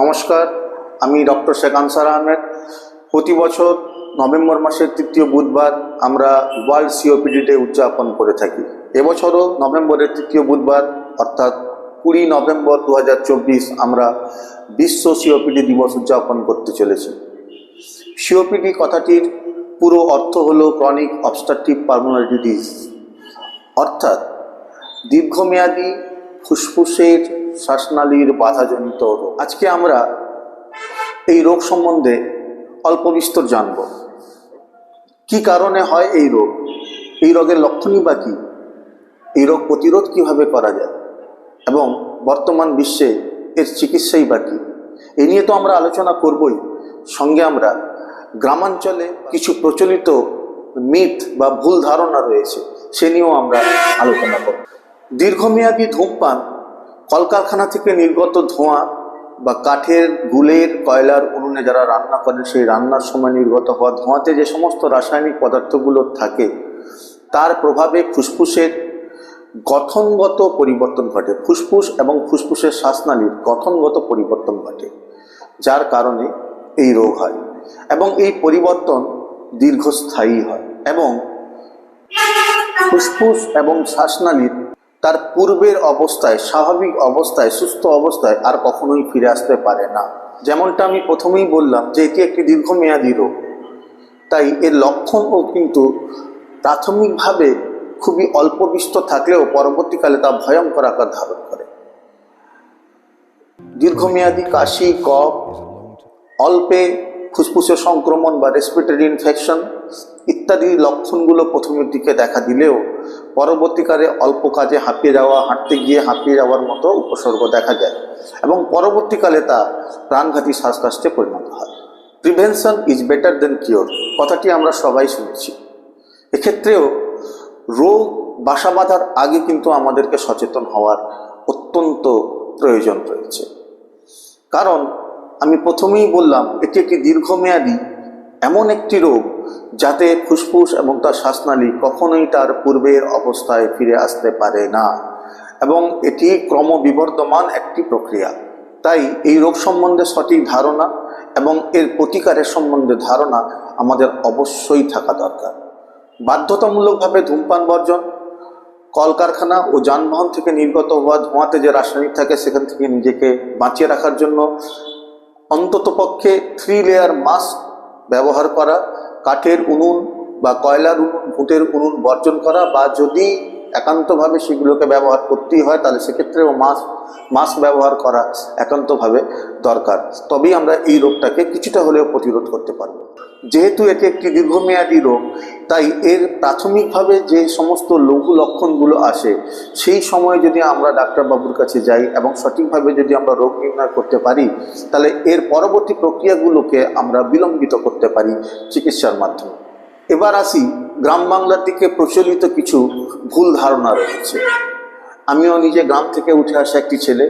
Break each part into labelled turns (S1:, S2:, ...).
S1: নমস্কার, আমি doctor Sheikh answer Ahmed. প্রতি বছর নভেম্বর মাসের তৃতীয় বুধবার আমরা ওয়ার্ল্ড সিওপিডি ডে উদযাপন করে থাকি। এবছরও নভেম্বরের তৃতীয় বুধবার, অর্থাৎ কুড়ি নভেম্বর দু হাজার চব্বিশ আমরা বিশ্ব সিওপিডি দিবস উদযাপন করতে চলেছি। সিওপিডি কথাটির পুরো অর্থ হলো ক্রনিক অবস্ট্রাকটিভ পালমোনারি ডিজিজ অর্থাৎ দীর্ঘমেয়াদী ফুসফুসের শ্বাসনালীর বাধাজনিত রোগ। আজকে আমরা এই রোগ সম্বন্ধে অল্প বিস্তর জানব। কি কারণে হয় এই রোগ? এই রোগের লক্ষণই বা কী? এই রোগ প্রতিরোধ কীভাবে করা যায়? এবং বর্তমান বিশ্বে এর চিকিৎসাই বা কী? এ নিয়ে তো আমরা আলোচনা করবই। সঙ্গে আমরা গ্রামাঞ্চলে কিছু প্রচলিত মিথ বা ভুল ধারণা রয়েছে, সে নিয়েও আমরা আলোচনা করব। দীর্ঘমেয়াদী ধূমপান, কলকারখানা থেকে নির্গত ধোঁয়া বা কাঠের গুলের কয়লার উনুনে যারা রান্না করেন, সেই রান্নার সময় নির্গত হওয়া ধোঁয়াতে যে সমস্ত রাসায়নিক পদার্থগুলো থাকে, তার প্রভাবে ফুসফুসের গঠনগত পরিবর্তন ঘটে। ফুসফুস এবং ফুসফুসের শ্বাসনালীর গঠনগত পরিবর্তন ঘটে, যার কারণে এই রোগ হয় এবং এই পরিবর্তন দীর্ঘস্থায়ী হয় এবং ফুসফুস এবং শ্বাসনালীর তার পূর্বের অবস্থায়, স্বাভাবিক অবস্থায়, সুস্থ অবস্থায় আর কখনোই ফিরে আসতে পারে না। যেমনটা আমি প্রথমেই বললাম যে এটি একটি দীর্ঘমেয়াদী রোগ। তাই এর লক্ষণও কিন্তু প্রাথমিকভাবে খুবই অল্প বিস্তর থাকলেও পরবর্তীকালে তা ভয়ঙ্কর আকার ধারণ করে। দীর্ঘমেয়াদী কাশি, কফ, অল্পে ফুসফুসের সংক্রমণ বা রেসপিরেটরি ইনফেকশন ইত্যাদি লক্ষণগুলো প্রথমের দিকে দেখা দিলেও পরবর্তীকালে অল্প কাজে হাঁপিয়ে যাওয়া, হাঁটতে গিয়ে হাঁপিয়ে যাওয়ার মতো উপসর্গ দেখা যায় এবং পরবর্তীকালে তা প্রাণঘাতী শ্বাসকষ্টে পরিণত হয়। Prevention is better than cure, কথাটি আমরা সবাই শুনেছি। এক্ষেত্রেও রোগ, বাসা বাঁধার আগে কিন্তু আমাদেরকে সচেতন হওয়ার অত্যন্ত প্রয়োজন রয়েছে। কারণ আমি প্রথমেই বললাম, এটি একটি দীর্ঘমেয়াদী, এমন একটি রোগ যাতে ফুসফুস এবং তার শ্বাসনালী কখনোই তার পূর্বের অবস্থায় ফিরে আসতে পারে না। এবং এটি ক্রমবিবর্ধমান একটি প্রক্রিয়া। তাই এই রোগ সম্বন্ধে সঠিক ধারণা এবং এর প্রতিকারের সম্বন্ধে ধারণা আমাদের অবশ্যই থাকা দরকার। বাধ্যতামূলকভাবে ধূমপান বর্জন, কলকারখানা ও যানবাহন থেকে নির্গত হওয়া ধোঁয়াতে যে রাসায়নিক থাকে, সেখান থেকে নিজেকে বাঁচিয়ে রাখার জন্য অন্ততপক্ষে থ্রি লেয়ার মাস্ক ব্যবহার করা কাঠের উনুন বা কয়লার উনুন, ভুটের উনুন বর্জন করা বা যদি একান্তভাবে সেগুলোকে ব্যবহার করতেই হয়, তাহলে সেক্ষেত্রেও মাস্ক মাস্ক ব্যবহার করা একান্তভাবে দরকার। তবেই আমরা এই রোগটাকে কিছুটা হলেও প্রতিরোধ করতে পারব। যেহেতু এটি একটি দীর্ঘমেয়াদী রোগ তাই এর প্রাথমিকভাবে যে সমস্ত লঘু লক্ষণগুলো আসে, সেই সময় যদি আমরা ডাক্তারবাবুর কাছে যাই এবং সঠিকভাবে যদি আমরা রোগ নির্ণয় করতে পারি, তাহলে এর পরবর্তী প্রক্রিয়াগুলোকে আমরা বিলম্বিত করতে পারি চিকিৎসার মাধ্যমে। এবার আসি, গ্রাম বাংলার দিকে প্রচলিত কিছু ভুল ধারণা রয়েছে। আমিও নিজে গ্রাম থেকে উঠে আসা একটি ছেলে।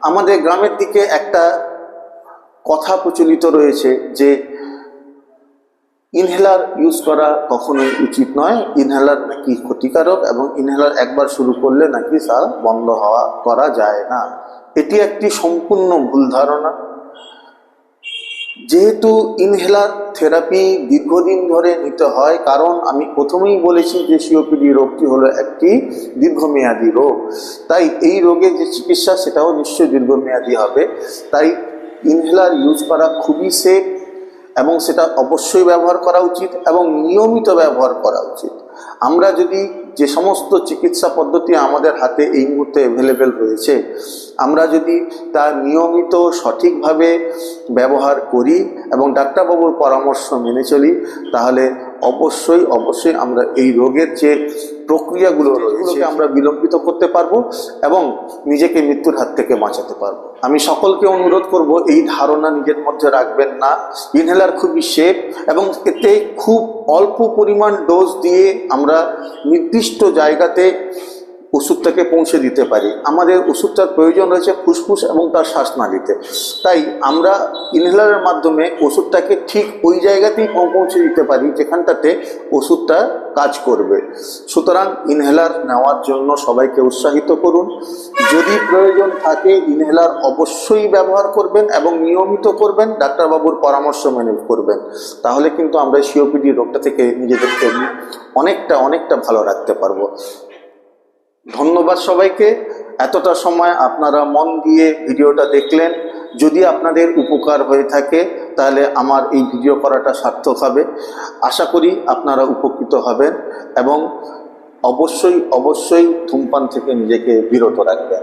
S1: আমাদের গ্রামের দিকে একটা কথা প্রচলিত রয়েছে যে ইনহেলার ইউজ করা কখনোই উচিত নয়। ইনহেলার নাকি ক্ষতিকারক এবং ইনহেলার একবার শুরু করলে নাকি তা বন্ধ হওয়া, করা যায় না। এটি একটি সম্পূর্ণ ভুল ধারণা। যেহেতু ইনহেলার থেরাপি দীর্ঘদিন ধরে নিতে হয়, কারণ আমি প্রথমেই বলেছি যে সিওপিডি রোগটি হলো একটি দীর্ঘমেয়াদী রোগ। তাই এই রোগের যে চিকিৎসা, সেটাও নিশ্চয়ই দীর্ঘমেয়াদী হবে। তাই ইনহেলার ইউজ করা খুবই সেফ এবং সেটা অবশ্যই ব্যবহার করা উচিত এবং নিয়মিত ব্যবহার করা উচিত। আমরা যদি যে সমস্ত চিকিৎসা পদ্ধতি আমাদের হাতে এই মুহূর্তে অ্যাভেলেবেল রয়েছে, আমরা যদি তা নিয়মিত সঠিকভাবে ব্যবহার করি এবং ডাক্তারবাবুর পরামর্শ মেনে চলি, তাহলে অবশ্যই অবশ্যই আমরা এই রোগের যে প্রক্রিয়াগুলো রয়েছে আমরা বিলম্বিত করতে পারব এবং নিজেকে মৃত্যুর হাত থেকে বাঁচাতে পারব। আমি সকলকে অনুরোধ করব এই ধারণা নিজের মধ্যে রাখবেন না। ইনহেলার খুবই সেফ এবং এতে খুব অল্প পরিমাণ ডোজ দিয়ে আমরা নির্দিষ্ট জায়গাতে ওষুধটাকে পৌঁছে দিতে পারি। আমাদের ওষুধটার প্রয়োজন রয়েছে ফুসফুস এবং তার শ্বাস শ্বাসনালীতে। তাই আমরা ইনহেলারের মাধ্যমে ওষুধটাকে ঠিক ওই জায়গাতেই পৌঁছে দিতে পারি যেখানটাতে ওষুধটা কাজ করবে। সুতরাং ইনহেলার নেওয়ার জন্য সবাইকে উৎসাহিত করুন। যদি প্রয়োজন থাকে ইনহেলার অবশ্যই ব্যবহার করবেন এবং নিয়মিত করবেন। ডাক্তারবাবুর পরামর্শ মেনে করবেন। তাহলে কিন্তু আমরা সিওপিডি রোগটা থেকে নিজেদেরকে অনেকটা অনেকটা ভালো রাখতে পারব। ধন্যবাদ সবাইকে। এতটা সময় আপনারা মন দিয়ে ভিডিওটা দেখলেন। যদি আপনাদের উপকার হয়ে থাকে, তাহলে আমার এই ভিডিও করাটা সার্থক হবে। আশা করি আপনারা উপকৃত হবেন এবং অবশ্যই অবশ্যই ধূমপান থেকে নিজেকে বিরত রাখবেন।